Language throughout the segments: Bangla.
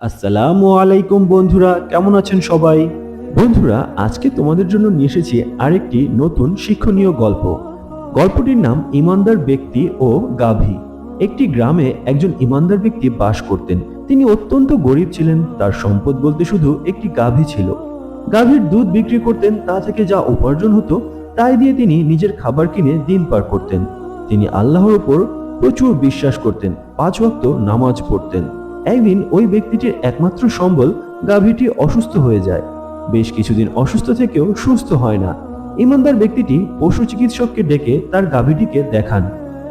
আসসালামু আলাইকুম বন্ধুরা, কেমন আছেন সবাই? বন্ধুরা, আজকে তোমাদের জন্য নিয়ে এসেছি আরেকটি নতুন শিক্ষণীয় গল্প। গল্পটির নাম ইমানদার ব্যক্তি ও গাভী। একটি গ্রামে একজন ইমানদার ব্যক্তি বাস করতেন। তিনি অত্যন্ত গরিব ছিলেন, তার সম্পদ বলতে শুধু একটি গাভী ছিল। গাভীর দুধ বিক্রি করতেন, তা থেকে যা উপার্জন হতো, তাই দিয়ে তিনি নিজের খাবার কিনে দিন পার করতেন। তিনি আল্লাহর ওপর প্রচুর বিশ্বাস করতেন, পাঁচ ওয়াক্ত নামাজ পড়তেন। একদিন ওই ব্যক্তিটির একমাত্র সম্বল গাভীটি অসুস্থ হয়ে যায়। বেশ কিছুদিন অসুস্থ থেকেও সুস্থ হয় না। ইমানদার ব্যক্তিটি পশু চিকিৎসককে ডেকে তার গাভীটিকে দেখান।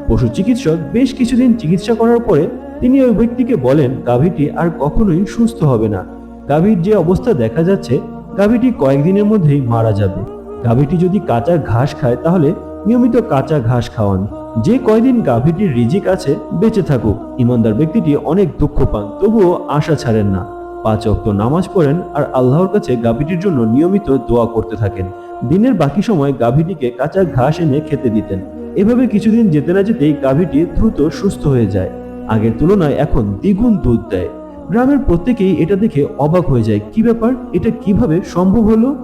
পশু চিকিৎসক বেশ কিছুদিন চিকিৎসা করার পরে তিনি ওই ব্যক্তিকে বলেন, গাভীটি আর কখনোই সুস্থ হবে না। গাভীর যে অবস্থা দেখা যাচ্ছে, গাভীটি কয়েকদিনের মধ্যেই মারা যাবে। গাভীটি যদি কাঁচা ঘাস খায় তাহলে নিয়মিত কাঁচা ঘাস খাওয়ান। যে কয়দিন গাভীটির রিজিক আছে, বেঁচে থাকুক। ইমানদার ব্যক্তিটি অনেক দুঃখ পান, তবুও আশা ছাড়েন না। পাঁচ অক্ত নামাজ পড়েন আর আল্লাহর কাছে গাভীটির জন্য নিয়মিত দোয়া করতে থাকেন। দিনের বাকি সময় গাভীটিকে কাঁচা ঘাস এনে খেতে দিতেন। এভাবে কিছুদিন যেতে না যেতেই গাভীটি দ্রুত সুস্থ হয়ে যায়। আগের তুলনায় এখন দ্বিগুণ দুধ দেয়। গ্রামের প্রত্যেকেই এটা দেখে অবাক হয়ে যায়, কি ব্যাপার? এটা কীভাবে সম্ভব হলো?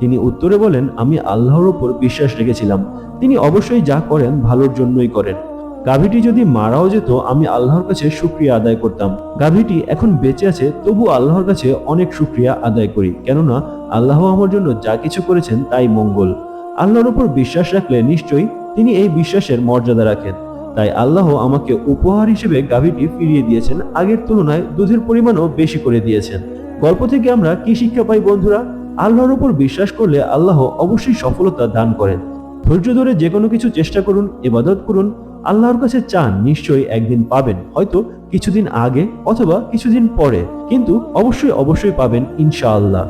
তিনি উত্তরে বলেন, আমি আল্লাহর ওপর বিশ্বাস রেখেছিলাম। তিনি অবশ্যই যা করেন ভালোর জন্যই করেন। গাভীটি যদি মারাও যেত, আমি আল্লাহর কাছে শুক্রিয়া আদায় করতাম। গাভীটি এখন বেঁচে আছে, তবু আল্লাহর কাছে অনেক শুক্রিয়া আদায় করি। কেননা, আল্লাহ আমার জন্য যা কিছু করেছেন তাই মঙ্গল। আল্লাহর উপর বিশ্বাস রাখলে নিশ্চয়ই তিনি এই বিশ্বাসের মর্যাদা রাখেন। তাই আল্লাহ আমাকে উপহার হিসেবে গাভীটি ফিরিয়ে দিয়েছেন। আগের তুলনায় দুধের পরিমাণও বেশি করে দিয়েছেন। গল্প থেকে আমরা কি শিক্ষা পাই, বন্ধুরা? আল্লাহর উপর বিশ্বাস করলে আল্লাহ অবশ্যই সফলতা দান করেন। ধৈর্য ধরে যে কোনো কিছু চেষ্টা করুন, ইবাদত করুন, আল্লাহর কাছে চান নিশ্চয়ই একদিন পাবেন, হয়তো কিছুদিন আগে অথবা কিছুদিন পরে। কিন্তু অবশ্যই অবশ্যই পাবেন ইনশাআল্লাহ।